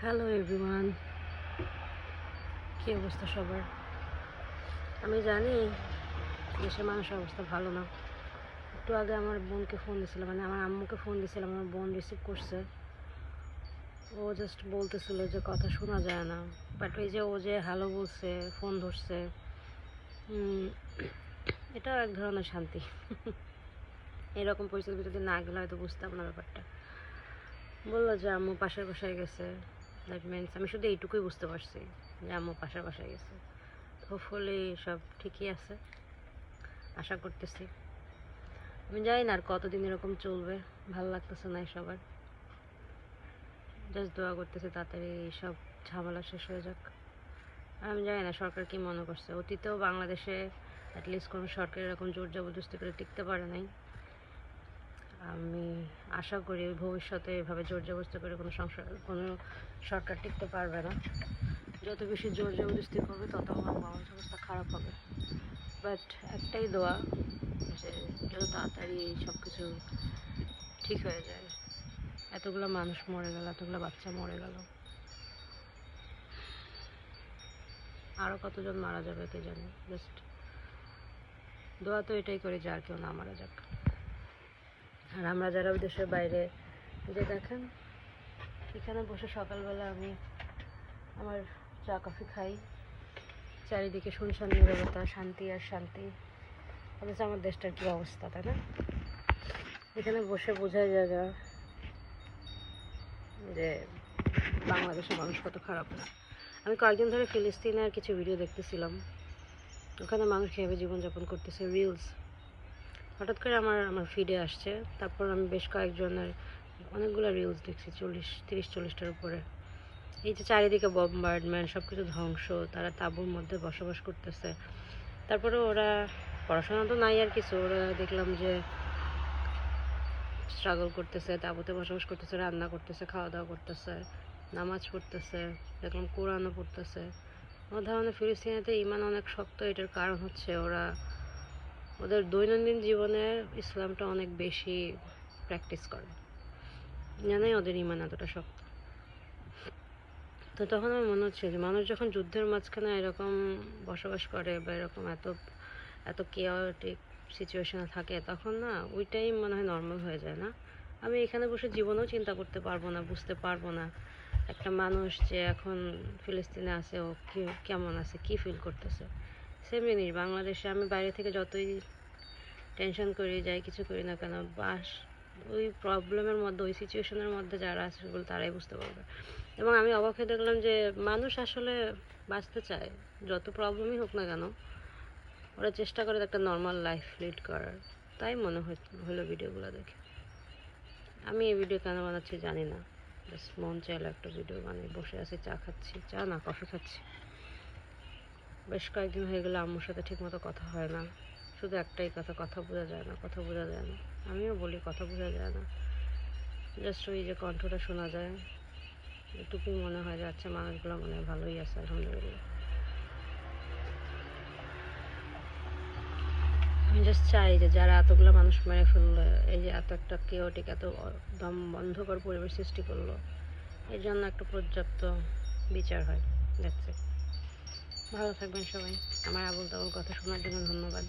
Hello everyone কী অবস্থা সবার? আমি জানি দেশের মানুষের অবস্থা ভালো না। একটু আগে আমার বোনকে ফোন দিয়েছিলাম মানে আমার আম্মুকে ফোন দিয়েছিলাম আমার বোন রিসিভ করছে। ও জাস্ট বলতেছিল যে কথা শোনা যায় না। বাট ওই যে ও যে হ্যালো বলছে ফোন ধরছে এটাও এক ধরনের শান্তি। এরকম পরিস্থিতির ভিতরে না গেলে হয়তো বুঝতাম না ব্যাপারটা। বলল যে আম্মু পাশের বাসায় গেছে। দ্যাট মিনস আমি শুধু এইটুকুই বুঝতে পারছি যে আম্মু পাশের বাসায় গেছে। হোপফুলি সব ঠিকই আছে। আশা করতেছি। আমি জানি না আর কতদিন এরকম চলবে। ভালো লাগতেছে না সবার জাস্ট দোয়া করতেছি তাড়াতাড়ি সব ঝামেলা শেষ হয়ে যাক। আমি জানি না সরকার কি মনে করছে। অতীতেও বাংলাদেশে অ্যাটলিস্ট কোনো সরকার এরকম জোর জবরদস্তি করে টিকতে পারে নাই। আশা করি ভবিষ্যতে এভাবে জোর জবরদস্তি করে কোনো সংসার, কোনো সরকার টিকতে পারবে না। যত বেশি জোর জবরদস্তি করবে, তত আমার মানুষ অবস্থা খারাপ হবে। বাট একটাই দোয়া যে যত তাড়াতাড়ি সব কিছু ঠিক হয়ে যায়। এতগুলো মানুষ মরে গেল, এতগুলো বাচ্চা মরে গেল। আরও কতজন মারা যাবে কে জানে? জাস্ট দোয়া তো এটাই করি যে আর কেউ না মারা যাক। আর আমরা যারা দেশের বাইরে যে দেখেন, এখানে বসে সকালবেলা আমি আমার চা, কফি খাই। চারিদিকে শুনশান, নিরবতা, শান্তি আর শান্তি। অথচ আমার দেশটার কী অবস্থা, তাই না? এখানে বসে বোঝাই যায় যে বাংলাদেশের মানুষ কত খারাপ না। আমি কয়েকদিন ধরে ফিলিস্তিনের কিছু ভিডিও দেখতেছিলাম। ওখানে মানুষ কীভাবে জীবনযাপন করতেছে রিলস হঠাৎ করে আমার আমার ফিডে আসছে। তারপর আমি বেশ কয়েকজনের অনেকগুলো রিলস দেখছি, চল্লিশ, তিরিশ, চল্লিশটার উপরে। এই যে চারিদিকে বম্বার্ডমেন্ট সব কিছু ধ্বংস, তারা তাঁবুর মধ্যে বসবাস করতেছে। তারপরে ওরা, পড়াশোনা তো নাই আর কিছু, ওরা দেখলাম যে স্ট্রাগল করতেছে, তাঁবুতে বসবাস করতেছে, রান্না করতেছে খাওয়া দাওয়া করতেছে, নামাজ পড়তেছে, দেখলাম কোরআনও পড়তেছে। আমার ধারণা ফিলিস্তিনেতে ইমান অনেক শক্ত, এটার কারণ হচ্ছে ওরা ওদের দৈনন্দিন জীবনে ইসলামটা অনেক বেশি প্র্যাকটিস করে। জানাই ওদের ইমান এতটা শক্ত। তো তখন আমার মনে হচ্ছে যে মানুষ যখন যুদ্ধের মাঝখানে এরকম বসবাস করে বা এরকম এত এত কেয়ারটিক সিচুয়েশনে থাকে, তখন না ওইটাই মনে হয় নর্মাল হয়ে যায় না। আমি এখানে বসে জীবনেও চিন্তা করতে পারব না, বুঝতে পারব না। একটা মানুষ যে এখন ফিলিস্তিনে আছে, ও কেমন আছে, কি ফিল করতেছে? সেম জিনিস, বাংলাদেশে আমি বাইরে থেকে যতই টেনশন করি, যাই কিছু করি না কেন, বাস, ওই প্রবলেমের মধ্যে, ওই সিচুয়েশনের মধ্যে যারা আছে সেগুলো তারাই বুঝতে পারবে। এবং আমি অবাক হয়ে দেখলাম যে, মানুষ আসলে বাঁচতে চায়, যত প্রবলেমই হোক না কেন, ওরা চেষ্টা করে একটা নর্মাল লাইফ লিড করার। তাই মনে হলো ভিডিওগুলো দেখে। আমি এই ভিডিও কেন বানাচ্ছি জানি না। মন চাইলো একটা ভিডিও বানিয়ে বসে আছি, চা খাচ্ছি, চা না, কফি খাচ্ছি। বেশ কয়েকদিন হয়ে গেলে আম্মুর সাথে ঠিকমতো কথা হয় না। শুধু একটাই কথা কথা বোঝা যায় না, কথা বোঝা যায় না। আমিও বলি, কথা বোঝা যায় না। জাস্ট ওই যে কণ্ঠটা শোনা যায়। এটুকুই মনে হয় যে আচ্ছা মানুষগুলো মনে হয় ভালোই আছে, আলহামদুলিল্লাহ। আমি জাস্ট চাই যে যারা এতগুলো মানুষ মেরে ফেলল, এই যে এত একটা কেওটিক এত দম বন্ধকর পরিবেশ সৃষ্টি করল, এর জন্য একটা পর্যাপ্ত বিচার হয় দেখছে ভালো থাকবেন সবাই। আমার আবুল তাবুল কথা শোনার জন্য ধন্যবাদ।